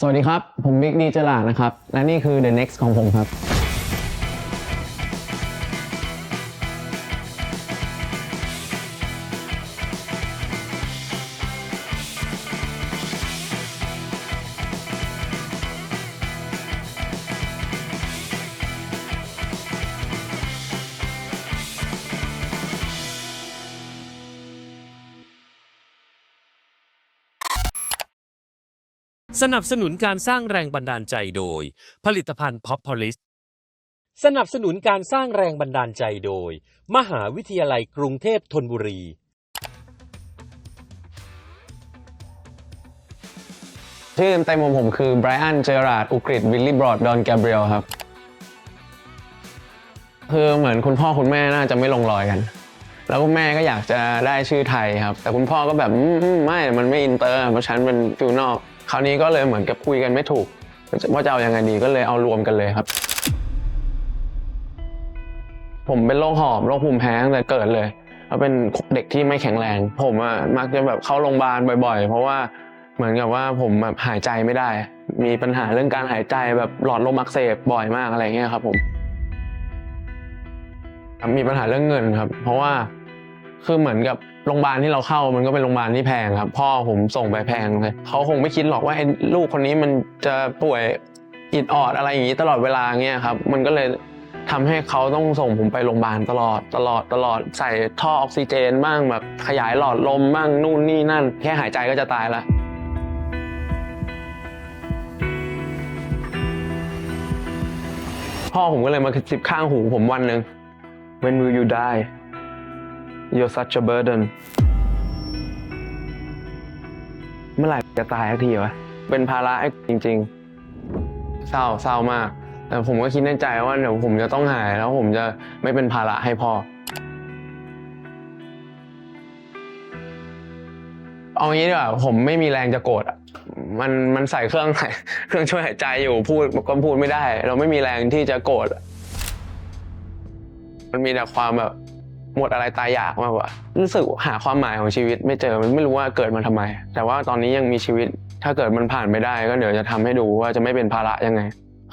สวัสดีครับ ผมบิ๊กดีเจลานะครับ และนี่คือ The Next ของผมครับ สนับสนุนการสร้างแรงบันดาลใจโดย ผลิตภัณฑ์ p o p p o l i s สนับสนุนการสร้างแรงบันดาลใจโดย มหาวิทยาลัยกรุงเทพธนบุรี ชื่อเต็มของผมคือไบรอัน เจอราร์ด อุกฤษวิลลี่บรอด ดอนแกเบรียลครับ คือเหมือนคุณพ่อคุณแม่น่าจะไม่ลงรอยกัน แล้วคุณแม่ก็อยากจะได้ชื่อไทยครับ แต่คุณพ่อก็แบบอืมไม่ มันไม่อินเตอร์ เพราะฉันเป็นฟิวนอก คราวนี้ก็เลยเหมือนกับคุยกันไม่ถูกว่าจะเอายังไงดีก็เลยเอารวมกันเลยครับ ผมเป็นโรคหอบโรคภูมิแพ้ตั้งแต่เกิดเลยแล้วเป็นเด็กที่ไม่แข็งแรง ผมอะมักจะแบบเข้าโรงพยาบาลบ่อย ๆ เพราะว่าเหมือนกับว่าผมแบบหายใจไม่ได้ มีปัญหาเรื่องการหายใจแบบหลอดลมอักเสบบ่อยมากอะไรเงี้ยครับผมมีปัญหาเรื่องเงินครับ เพราะว่า คือเหมือนกับโรงพยาบาลที่เราเข้ามันก็เป็นโรงพยาบาลที่แพงครับ พ่อผมส่งไปแพงเลยเขาคงไม่คิดหรอกว่าไอ้ลูกคนนี้มันจะป่วยอิดออดอะไรอย่างนี้ตลอดเวลาเงี้ยครับ มันก็เลยทำให้เขาต้องส่งผมไปโรงพยาบาลตลอดตลอดตลอดใส่ท่อออกซิเจนบ้างแบบขยายหลอดลมบ้างนู่นนี่นั่น แค่หายใจก็จะตายละพ่อผมก็เลยมากระซิบข้างหูผมวันหนึ่ง When will you die You're such a burden เมื่อไหร่จะตายสักทีวะ เป็นภาระให้จริง ๆ เศร้าเศร้ามาก แต่ผมก็คิดในใจว่าเดี๋ยวผมจะต้องหายแล้วผมจะไม่เป็นภาระให้พ่อ เอางี้ดีกว่าผมไม่มีแรงจะโกรธอะมันมันใส่เครื่องเครื่องช่วยหายใจอยู่พูดก็พูดไม่ได้ เราไม่มีแรงที่จะโกรธอะมันมีแต่ความแบบ หมดอะไรตายอยากมากกว่ารู้สึกหาความหมายของชีวิตไม่เจอมันไม่รู้ว่าเกิดมาทำไม แต่ว่าตอนนี้ยังมีชีวิต ถ้าเกิดมันผ่านไปได้ก็เดี๋ยวจะทำให้ดูว่าจะไม่เป็นภาระยังไง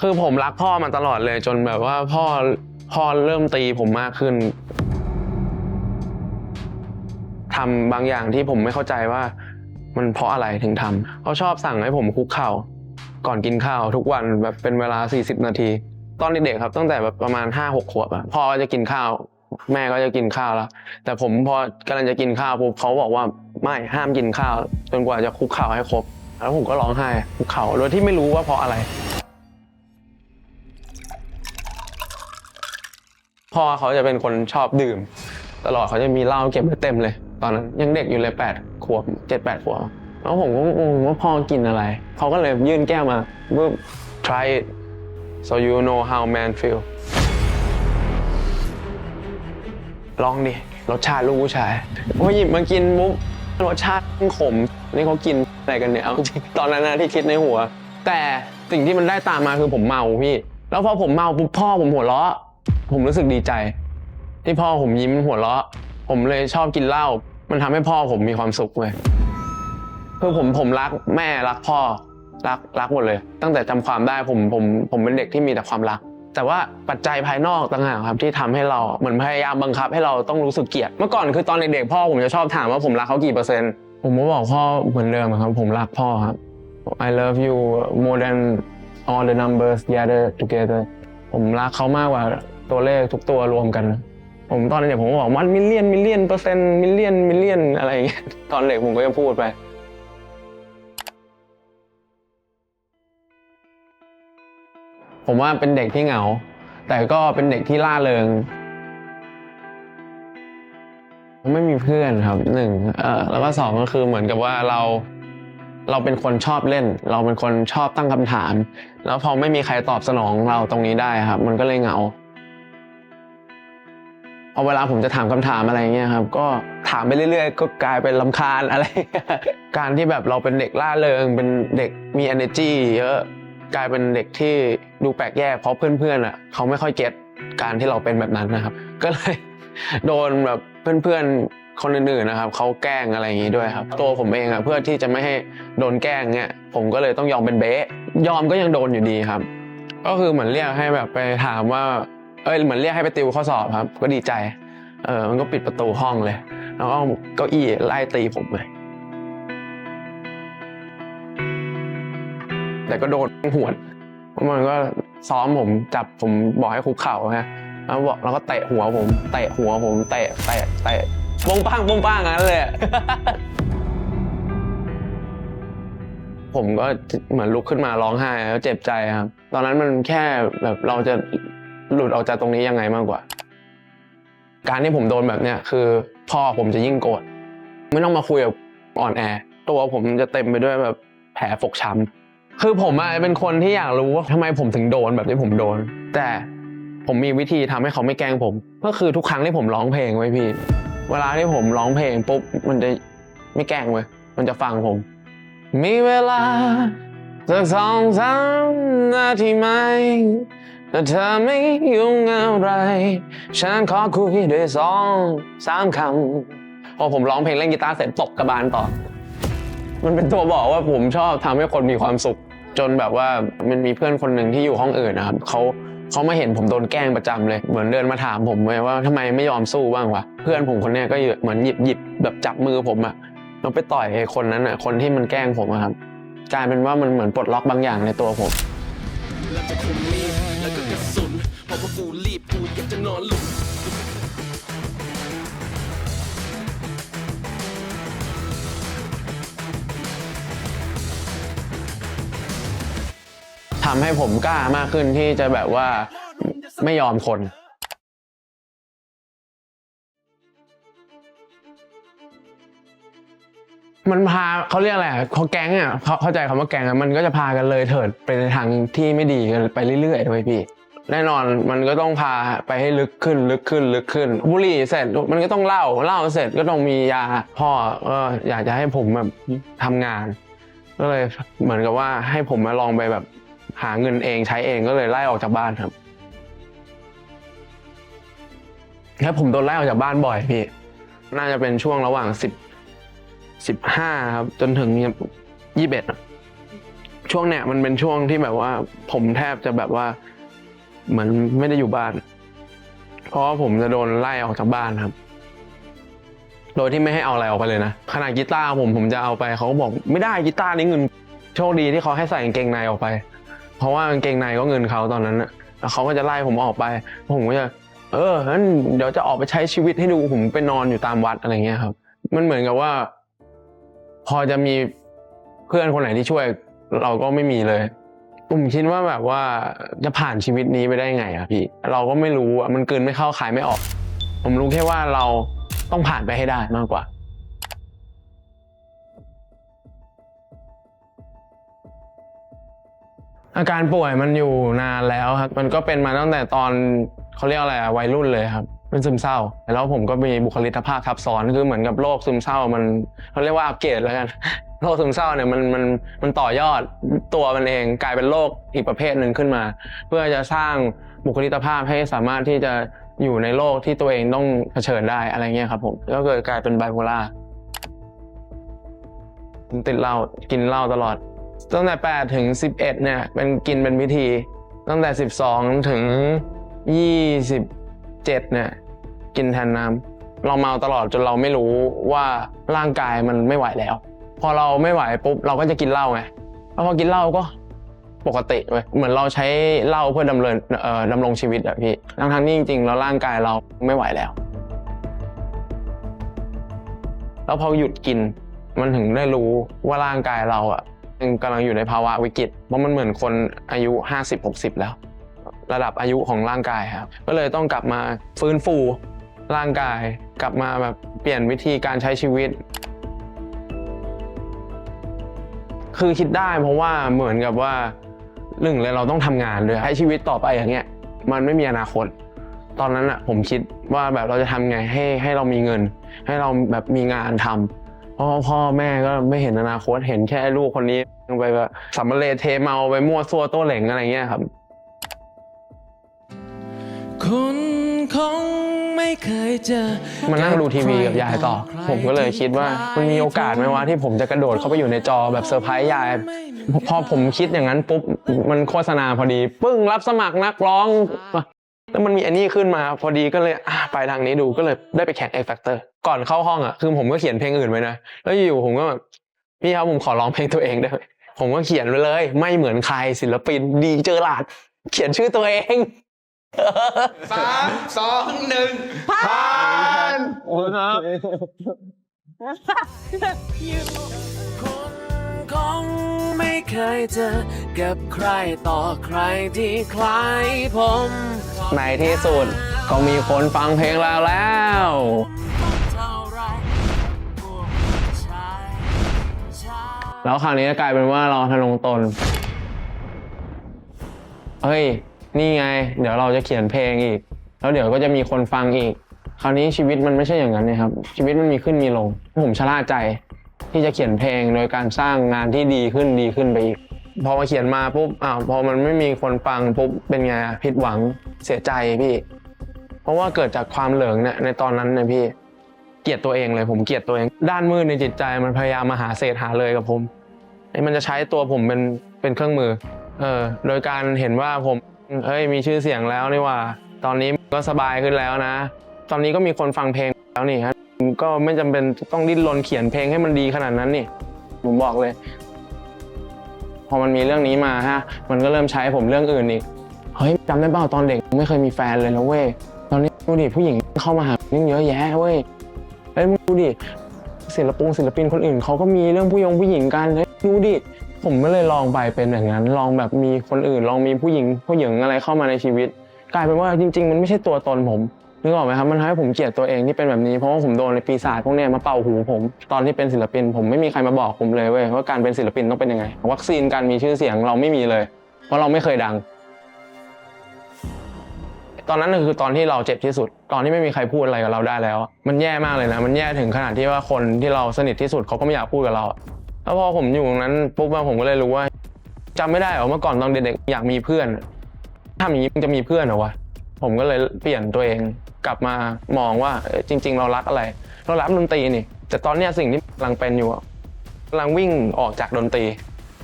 คือผมรักพ่อมาตลอดเลยจนแบบว่าพ่อพ่อเริ่มตีผมมากขึ้นทำบางอย่างที่ผมไม่เข้าใจว่ามันเพราะอะไรถึงทำเขาชอบสั่งให้ผมคุกเข่าก่อนกินข้าวทุกวันแบบเป็นเวลา 40 นาที ตอนเด็กๆครับตั้งแต่แบบประมาณ 5-6 ขวบอะพ่อจะกินข้าว แม่ก็จะกินข้าวแล้ว แต่ผมพอกำลังจะกินข้าวปุ๊บเขาบอกว่าไม่ห้ามกินข้าวจนกว่าจะคุกเข่าให้ครบ แล้วผมก็ร้องไห้คุกเข่าโดยที่ไม่รู้ว่าเพราะอะไร พ่อเขาจะเป็นคนชอบดื่ม ตลอดเขาจะมีเหล้าเก็บไว้เต็มเลย ตอนนั้นยังเด็กอยู่เลยแปดขวบเจ็ดแปดขวบแล้วผมก็งงว่าพ่อกินอะไร เขาก็เลยยื่นแก้วมาปุ๊บ try it so you know how man feel ลองดิรสชาติลูกผู้ชายพอหยิบมากินปุ๊บรสชาติขมนี่เขากินอะไรกันเนี่ยเอาจริงตอนนั้นนะที่คิดในหัว แต่สิ่งที่มันได้ตามมาคือผมเมาพี่ แล้วพอผมเมาปุ๊บพ่อผมหัวเราะ ผมรู้สึกดีใจ ที่พ่อผมยิ้มหัวเราะ ผมเลยชอบกินเหล้ามันทำให้พ่อผมมีความสุขเลยคือผมผมรักแม่รักพ่อรักรักหมดเลย ตั้งแต่จำความได้ผมผมผมเป็นเด็กที่มีแต่ความรัก แต่ว่าปัจจัยภายนอกต่างหากครับที่ทำให้เราเหมือนพยายามบังคับให้เราต้องรู้สึกเกลียดเมื่อก่อนคือตอนเด็กๆพ่อผมจะชอบถามว่าผมรักเขากี่เปอร์เซ็นต์ผมก็บอกพ่อเหมือนเดิมครับ ผมรักพ่อครับ I love you more than all the numbers together together ผมรักเขามากกว่าตัวเลขทุกตัวรวมกัน ผมตอนเด็กผมก็บอกวันมิลเลียนมิลเลียนเปอร์เซ็นต์มิลเลียนมิลเลียนอะไรอย่างเงี้ยตอนเด็กผมก็จะพูดไป ผมว่าเป็นเด็กที่เหงา แต่ก็เป็นเด็กที่ล่าเริงไม่มีเพื่อนครับหนึ่งแล้วก็สองก็คือเหมือนกับว่าเรา เราเป็นคนชอบเล่น เราเป็นคนชอบตั้งคำถาม แล้วพอไม่มีใครตอบสนองเราตรงนี้ได้ครับ มันก็เลยเหงาพอเวลาผมจะถามคำถามอะไรเงี้ยครับ ก็ถามไปเรื่อย ๆ ก็กลายเป็นลำคาญอะไร การที่แบบเราเป็นเด็กล่าเริงเป็นเด็กมี energy เยอะ กลายเป็นเด็กที่ดูแปลกแยกเพราะเพื่อนๆอะเขาไม่ค่อยเก็ตการที่เราเป็นแบบนั้นนะครับ ก็เลยโดนแบบเพื่อนๆคนอื่นๆนะครับเขาแกล้งอะไรอย่างงี้ด้วยครับ ตัวผมเองอะเพื่อที่จะไม่ให้โดนแกล้งเนี่ยผมก็เลยต้องยอมเป็นเบ๊ยอมก็ยังโดนอยู่ดีครับ ก็คือเหมือนเรียกให้แบบไปถามว่าเอ้ยเหมือนเรียกให้ไปติวข้อสอบครับ ก็ดีใจเออมันก็ปิดประตูห้องเลย แล้วก็เก้าอี้ไล่ตีผมเลย แต่ก็โดนหวดเพราะมันก็ซ้อมผมจับผมบอกให้คุกเข่าฮะแล้วบอกแล้วก็เตะหัวผมเตะหัวผมเตะเตะเตะปุ้งป้างปุ้งป้างงั้นเลยอะผมก็เหมือนลุกขึ้นมาร้องไห้แล้วเจ็บใจครับ ตอนนั้นมันแค่แบบเราจะหลุดออกจากตรงนี้ยังไงมากกว่า การที่ผมโดนแบบเนี้ยคือพ่อผมจะยิ่งโกรธไม่ต้องมาคุยกับอ่อนแอ ตัวผมจะเต็มไปด้วยแบบแผลฟกช้ำ คือผมอะเป็นคนที่อยากรู้ว่าทำไมผมถึงโดนแบบที่ผมโดน แต่ผมมีวิธีทำให้เขาไม่แกล้งผม ก็คือทุกครั้งที่ผมร้องเพลงไว้พี่ เวลาที่ผมร้องเพลงปุ๊บมันจะไม่แกล้งเว้ยมันจะฟังผม มีเวลาสักสองสามนาทีไหมถ้าเธอไม่ยุ่งอะไร ฉันขอคุยด้วยสองสามคำพอผมร้องเพลงเล่นกีตาร์เสร็จตกกระบาลต่อ มันเป็นตัวบอกว่าผมชอบทำให้คนมีความสุข จนแบบว่ามันมีเพื่อนคนหนึ่งที่อยู่ห้องอื่นนะครับเขาเขามาเห็นผมโดนแกล้งประจำเลย เหมือนเดินมาถามผมเลยว่าทำไมไม่ยอมสู้บ้างวะเพื่อนผมคนนี้ก็เหมือนหยิบหยิบแบบจับมือผมอะแล้วไปต่อยไอ้คนนั้นอะคนที่มันแกล้งผมอะครับกลายเป็นว่ามันเหมือนปลดล็อกบางอย่างในตัวผมแล้วก็คงมีดแล้วก็กระสุนเพราะว่ากูรีบกูอยากจะนอนหลุม ทำให้ผมกล้ามากขึ้นที่จะแบบว่าไม่ยอมคนมันพาเขาเรียกอะไรเขาแก๊งอะเขาเข้าใจคำว่าแก๊งอะมันก็จะพากันเลยเถิดไปในทางที่ไม่ดีกันไปเรื่อยๆเลยพี่ แน่นอนมันก็ต้องพาไปให้ลึกขึ้นลึกขึ้นลึกขึ้น บุหรี่เสร็จมันก็ต้องเหล้าเหล้าเสร็จก็ต้องมียาพ่อก็อยากจะให้ผมแบบทำงาน ก็เลยเหมือนกับว่าให้ผมมาลองไปแบบ หาเงินเองใช้เองก็เลยไล่ออกจากบ้านครับแล้วผมโดนไล่ออกจากบ้านบ่อยพี่ น่าจะเป็นช่วงระหว่างสิบสิบห้าครับ จนถึงยี่สิบเอ็ดช่วงเนี้ยมันเป็นช่วงที่แบบว่า ผมแทบจะแบบว่า เหมือนไม่ได้อยู่บ้าน เพราะผมจะโดนไล่ออกจากบ้านครับ โดยที่ไม่ให้เอาอะไรออกไปเลยนะขนาดกีตาร์ผมผมจะเอาไปเขาก็บอกไม่ได้กีตาร์นี้เงินโชคดีที่เขาให้ใส่กางเกงในออกไป เพราะว่ากางเกงในก็เงินเขาตอนนั้นนะแล้วเขาก็จะไล่ผมออกไป ผมก็จะ เอองั้นเดี๋ยวจะออกไปใช้ชีวิตให้ดูผมไปนอนอยู่ตามวัดอะไรเงี้ยครับ มันเหมือนกับว่า พอจะมีเพื่อนคนไหนที่ช่วย เราก็ไม่มีเลยผมคิดว่าแบบว่าจะผ่านชีวิตนี้ไปได้ไงอะพี่ เราก็ไม่รู้อะมันเกลืนไม่เข้าขายไม่ออก ผมรู้แค่ว่าเราต้องผ่านไปให้ได้มากกว่า อาการป่วยมันอยู่นานแล้วครับ มันก็เป็นมาตั้งแต่ตอนเขาเรียกอะไรอะวัยรุ่นเลยครับเป็นซึมเศร้า แล้วผมก็มีบุคลิกภาพทับซ้อนคือเหมือนกับโรคซึมเศร้ามันเขาเรียกว่าอัปเกรดแล้วกันโรคซึมเศร้าเนี่ยมันมันมันต่อยอดตัวมันเองกลายเป็นโรคอีกประเภทหนึ่งขึ้นมา เพื่อจะสร้างบุคลิกภาพให้สามารถที่จะอยู่ในโลกที่ตัวเองต้องเผชิญได้อะไรเงี้ยครับผมก็เกิดกลายเป็นไบโพล่าผมติดเหล้ากินเหล้าตลอด ตั้งแต่8ถึง11เนี่ยเป็นกินเป็นพิธี ตั้งแต่ 12 ถึง 27เนี่ยกินแทนน้ำเราเมาตลอดจนเราไม่รู้ว่าร่างกายมันไม่ไหวแล้ว พอเราไม่ไหวปุ๊บเราก็จะกินเหล้าไงแล้วพอกินเหล้าก็ปกติเว้ยเหมือนเราใช้เหล้าเพื่อดำเนินเอ่อดำรงชีวิตอะพี่ทั้งทั้งๆที่จริงๆแล้วร่างกายเราไม่ไหวแล้ว แล้วพอหยุดกินมันถึงได้รู้ว่าร่างกายเราอะ กำลังอยู่ในภาวะวิกฤตเพราะมันเหมือนคนอายุ 50-60 แล้ว ระดับอายุของร่างกายครับก็เลยต้องกลับมาฟื้นฟูร่างกาย กลับมาแบบเปลี่ยนวิธีการใช้ชีวิต คือคิดได้เพราะว่าเหมือนกับว่าหนึ่งเลยเราต้องทำงานด้วยให้ชีวิตต่อไปอย่างเงี้ยมันไม่มีอนาคต ตอนนั้นอะผมคิดว่าแบบเราจะทำไงให้ให้เรามีเงิน ให้เราแบบมีงานทำเพราะว่าพ่อแม่ก็ไม่เห็นอนาคตเห็นแค่ลูกคนนี้ไปแบบสัมมาเลเทเมาไปมั่วซั่วโต้เหล่งอะไรเงี้ยครับ คุณคงไม่ไม่เคยเจอมานั่งดูทีวีกับยายต่อ ผมก็เลยคิดว่ามันมีโอกาสไหมวะที่ผมจะกระโดดเข้าไปอยู่ในจอแบบเซอร์ไพรส์ยายพอผมคิดอย่างนั้นปุ๊บมันโฆษณาพอดี ปึ้งรับสมัครนักร้อง แล้วมันมีอันนี้ขึ้นมาพอดีก็เลยอะไปทางนี้ดูก็เลยได้ไปแข่ง X Factor ก่อนเข้าห้องอะคือผมก็เขียนเพลงอื่นไว้นะแล้วอยู่ๆผมก็แบบพี่ครับผมขอร้องเพลงตัวเองได้ไหมผมก็เขียนไว้เลย ไม่เหมือนใครศิลปินดีเจอหลาด เขียนชื่อตัวเองสามสองหนึ่งผ่านโอ้ครับคนคงไม่เคยเจอกับใครต่อใครที่คล้ายผมในที่สุดก็มีคนฟังเพลงเราแล้ว แล้วคราวนี้ก็กลายเป็นว่าเราทะนงตน เฮ้ย นี่ไง เดี๋ยวเราจะเขียนเพลงอีก แล้วเดี๋ยวก็จะมีคนฟังอีก คราวนี้ชีวิตมันไม่ใช่อย่างนั้นนะครับ ชีวิตมันมีขึ้นมีลง ผมชะล่าใจ ที่จะเขียนเพลงโดยการสร้างงานที่ดีขึ้นดีขึ้นไปอีก พอมาเขียนมาปุ๊บ อ้าว พอมันไม่มีคนฟังปุ๊บ เป็นไง ผิดหวัง เสียใจพี่ เพราะว่าเกิดจากความเหลิงเนี่ยในตอนนั้นนี่ยพี่ เกลียดตัวเองเลยผมเกลียดตัวเอง ด้านมืดในจิตใจมันพยายามมาหาเศษหาเลยกับผมไอ้มันจะใช้ตัวผมเป็นเป็นเครื่องมือเออโดยการเห็นว่าผมเฮ้ยมีชื่อเสียงแล้วนี่ว่า ตอนนี้ก็สบายขึ้นแล้วนะ ตอนนี้ก็มีคนฟังเพลงแล้วนี่ครับก็ไม่จำเป็นต้องดิ้นรนเขียนเพลงให้มันดีขนาดนั้นนี่ผมบอกเลย พอมันมีเรื่องนี้มาฮะ มันก็เริ่มใช้ผมเรื่องอื่นอีกเฮ้ยจำได้เปล่าตอนเด็กไม่เคยมีแฟนเลยนะเว้ยตอนนี้ดูดิผู้หญิงเข้ามาหายิ่งเยอะแยะเว้ย เฮ้ยมึงดูดิศิลปงศิลปินคนอื่นเขาก็มีเรื่องผู้ยงผู้หญิงกันเฮ้ยดูดิผมก็เลยลองไปเป็นอย่างนั้น ลองแบบมีคนอื่น ลองมีผู้หญิงผู้หญิงอะไรเข้ามาในชีวิต กลายเป็นว่าจริง ๆ มันไม่ใช่ตัวตนผมนึกออกไหมครับมันทำให้ผมเกลียดตัวเองที่เป็นแบบนี้เพราะว่าผมโดนในปีศาจพวกเนี้ยมาเป่าหูผม ตอนที่เป็นศิลปิน ผมไม่มีใครมาบอกผมเลยเว้ยว่าการเป็นศิลปินต้องเป็นยังไง วัคซีนการมีชื่อเสียงเราไม่มีเลย เพราะเราไม่เคยดัง ตอนนั้นคือตอนที่เราเจ็บที่สุด ตอนที่ไม่มีใครพูดอะไรกับเราได้แล้ว มันแย่มากเลยนะ มันแย่ถึงขนาดที่ว่าคนที่เราสนิทที่สุดเขาก็ไม่อยากพูดกับเรา แล้วพอผมอยู่ตรงนั้นปุ๊บผมก็เลยรู้ว่าจำไม่ได้เหรอเมื่อก่อนตอนเด็กๆอยากมีเพื่อนทำอย่างนี้มึงจะมีเพื่อนเหรอวะผมก็เลยเปลี่ยนตัวเองกลับมามองว่าจริง ๆ เรารักอะไร เรารักดนตรีนี่ แต่ตอนนี้สิ่งที่กำลังเป็นอยู่กำลังวิ่งออกจากดนตรี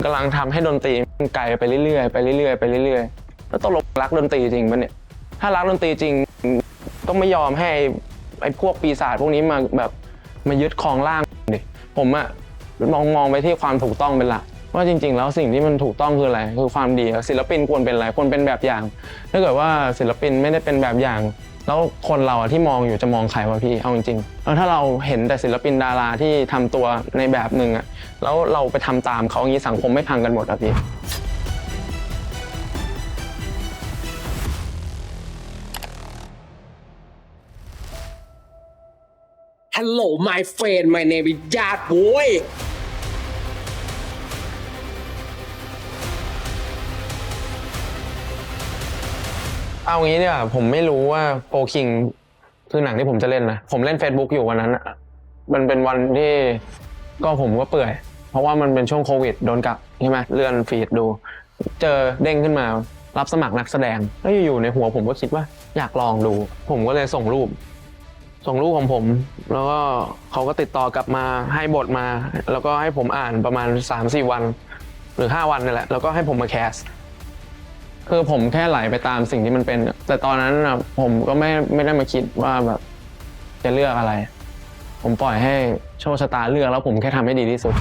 กำลังทำให้ดนตรีมันไกลไปเรื่อยๆไปเรื่อยๆไปเรื่อยๆแล้วตกลงรักดนตรีจริงปะเนี่ย ถ้ารักดนตรีจริงต้องไม่ยอมให้ไอ้พวกปีศาจพวกนี้มาแบบมายึดครองร่างดิผมอะมองมองไปที่ความถูกต้องเป็นหลักว่าจริง ๆ แล้วสิ่งที่มันถูกต้องคืออะไรคือความดีศิลปินควรเป็นอะไรควรเป็นแบบอย่าง ถ้าเกิดว่าศิลปินไม่ได้เป็นแบบอย่าง แล้วคนเราอะที่มองอยู่จะมองใครวะพี่เอาจริงๆแล้วถ้าเราเห็นแต่ศิลปินดาราที่ทำตัวในแบบหนึ่งอะแล้วเราไปทำตามเขาอย่างนี้สังคมไม่พังกันหมดอะพี่ Hello my friend my name is ญาติ boy เอางี้เนี่ยผมไม่รู้ว่าโฟคิงคือหนังที่ผมจะเล่นนะ ผมเล่น Facebook อยู่วันนั้นอะมันเป็นวันที่ก็ผมก็เปื่อย เพราะว่ามันเป็นช่วงโควิดโดนกักใช่ไหมเลื่อนฟีดดู เจอเด้งขึ้นมารับสมัครนักแสดงแล้วอยู่ๆในหัวผมก็คิดว่าอยากลองดู ผมก็เลยส่งรูป ส่งรูปของผม แล้วก็เขาก็ติดต่อกลับมาให้บทมา แล้วก็ให้ผมอ่านประมาณ 3-4 วัน หรือ 5 วันนี่แหละ แล้วก็ให้ผมมาแคสคือผมแค่ไหลไปตามสิ่งที่มันเป็น แต่ตอนนั้นนะผมก็ไม่ไม่ได้มาคิดว่าแบบจะเลือกอะไร ผมปล่อยให้โชคชะตาเลือกแล้วผมแค่ทำให้ดีที่สุด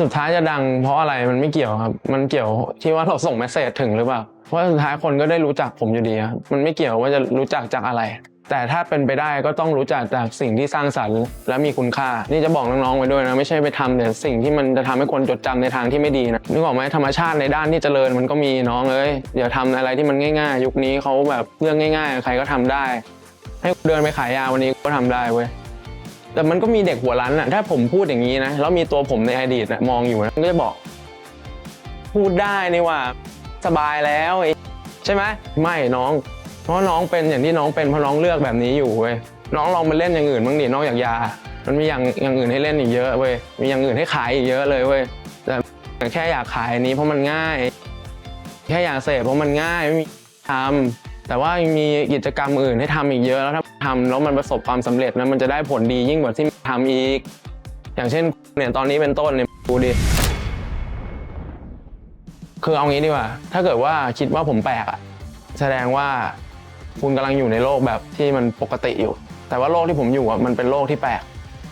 สุดท้ายจะดังเพราะอะไรมันไม่เกี่ยวครับ มันเกี่ยวที่ว่าเราส่งเมสเซจถึงหรือเปล่า เพราะสุดท้ายคนก็ได้รู้จักผมอยู่ดีครับมันไม่เกี่ยวว่าจะรู้จักจากอะไร แต่ถ้าเป็นไปได้ก็ต้องรู้จักจากสิ่งที่สร้างสรรค์ และมีคุณค่า นี่จะบอกน้องๆไว้ด้วยนะไม่ใช่ไปทำแต่สิ่งที่มันจะทำให้คนจดจำในทางที่ไม่ดีนะนึกออกไหมธรรมชาติในด้านที่เจริญมันก็มีน้องเอ้ยอย่าทำอะไรที่มันง่าย ๆ ยุคนี้เขาแบบเรื่องง่าย ๆ ใครก็ทำได้ ให้เดินไปขายยาวันนี้ก็ทำได้เว้ย แต่มันก็มีเด็กหัวรั้นอะถ้าผมพูดอย่างนี้นะแล้วมีตัวผมในอดีตนะมองอยู่นะมันก็จะบอก พูดได้นี่ว่าสบายแล้วใช่ไหมไม่น้อง เพราะน้องเป็นอย่างที่น้องเป็นเพราะน้องเลือกแบบนี้อยู่เว้ยน้องลองมาเล่นอย่างอื่นบ้างดินอกจากยา มันมีอย่างอย่างอื่นให้เล่นอีกเยอะเว้ยมีอย่างอื่นให้ขายอีกเยอะเลยเว้ยแต่แค่อยากขายอันนี้เพราะมันง่าย แค่อยากเสพเพราะมันง่ายไม่มีทำ แต่ว่ามีกิจกรรมอื่นให้ทำอีกเยอะแล้วถ้าทำแล้วมันประสบความสำเร็จนะมันจะได้ผลดียิ่งกว่าที่ทำอีก อย่างเช่นเนี่ยตอนนี้เป็นต้นเนี่ยดูดิคือเอางี้ดีกว่าถ้าเกิดว่าคิดว่าผมแปลกอะแสดงว่าคุณกำลังอยู่ในโลกแบบที่มันปกติอยู่ แต่ว่าโลกที่ผมอยู่อะมันเป็นโลกที่แปลก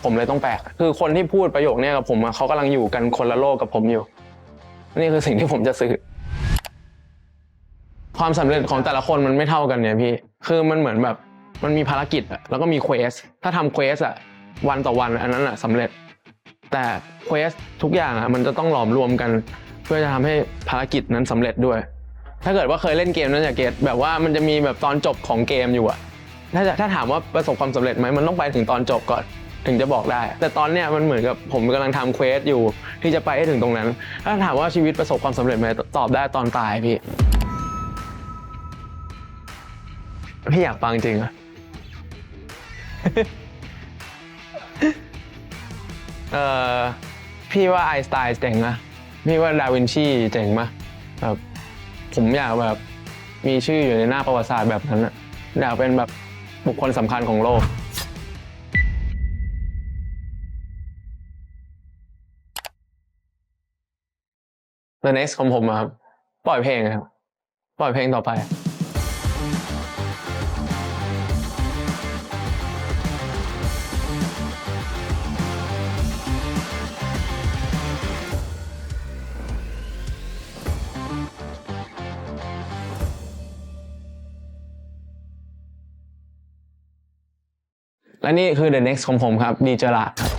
ผมเลยต้องแปลก คือคนที่พูดประโยคนี้กับผมอะเขากำลังอยู่กันคนละโลกกับผมอยู่ นี่คือสิ่งที่ผมจะสื่อ ความสำเร็จของแต่ละคนมันไม่เท่ากันเนี่ยพี่ คือมันเหมือนแบบมันมีภารกิจอะแล้วก็มีเควส ถ้าทำเควสอะวันต่อวันอันนั้นอะสำเร็จ แต่เควสทุกอย่างอะมันจะต้องหลอมรวมกัน เพื่อจะทำให้ภารกิจนั้นสำเร็จด้วย ถ้าเกิดว่าเคยเล่นเกมนั้นจะเกตแบบว่ามันจะมีแบบตอนจบของเกมอยู่อะถ้าถ้าถามว่าประสบความสำเร็จไหมมันต้องไปถึงตอนจบก่อนถึงจะบอกได้ แต่ตอนเนี้ยมันเหมือนกับผมกำลังทำเควสอยู่ที่จะไปให้ถึงตรงนั้น ถ้าถามว่าชีวิตประสบความสำเร็จไหมตอบได้ตอนตายพี่ พี่อยากฟังจริงอะเออพี่ว่าไอสไตน์เจ๋งนะพี่ว่าดาวินชีเจ๋งมะแบบผมอยากแบบมีชื่ออยู่ในหน้าประวัติศาสตร์แบบนั้นอะอยากเป็นแบบบุคคลสำคัญของโลก The next ของผมอะครับ ปล่อยเพลงครับ ปล่อยเพลงต่อไป และนี่คือ The Next ของผมครับ ดีเจอระครับ